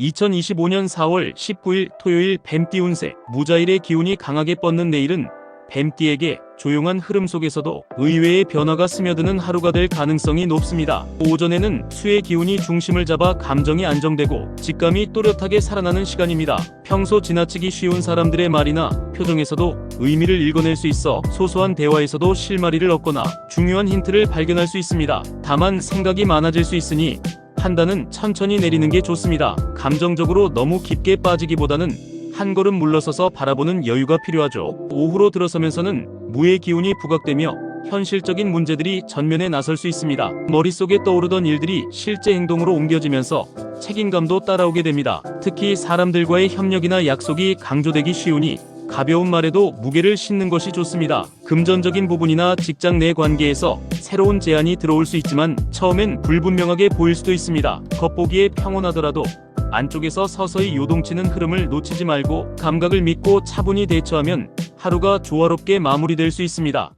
2025년 4월 19일 토요일 뱀띠 운세 무자일의 기운이 강하게 뻗는 내일은 뱀띠에게 조용한 흐름 속에서도 의외의 변화가 스며드는 하루가 될 가능성이 높습니다. 오전에는 수의 기운이 중심을 잡아 감정이 안정되고 직감이 또렷하게 살아나는 시간입니다. 평소 지나치기 쉬운 사람들의 말이나 표정에서도 의미를 읽어낼 수 있어 소소한 대화에서도 실마리를 얻거나 중요한 힌트를 발견할 수 있습니다. 다만 생각이 많아질 수 있으니 판단은 천천히 내리는 게 좋습니다. 감정적으로 너무 깊게 빠지기보다는 한 걸음 물러서서 바라보는 여유가 필요하죠. 오후로 들어서면서는 무의 기운이 부각되며 현실적인 문제들이 전면에 나설 수 있습니다. 머릿속에 떠오르던 일들이 실제 행동으로 옮겨지면서 책임감도 따라오게 됩니다. 특히 사람들과의 협력이나 약속이 강조되기 쉬우니 가벼운 말에도 무게를 싣는 것이 좋습니다. 금전적인 부분이나 직장 내 관계에서 새로운 제안이 들어올 수 있지만 처음엔 불분명하게 보일 수도 있습니다. 겉보기에 평온하더라도 안쪽에서 서서히 요동치는 흐름을 놓치지 말고 감각을 믿고 차분히 대처하면 하루가 조화롭게 마무리될 수 있습니다.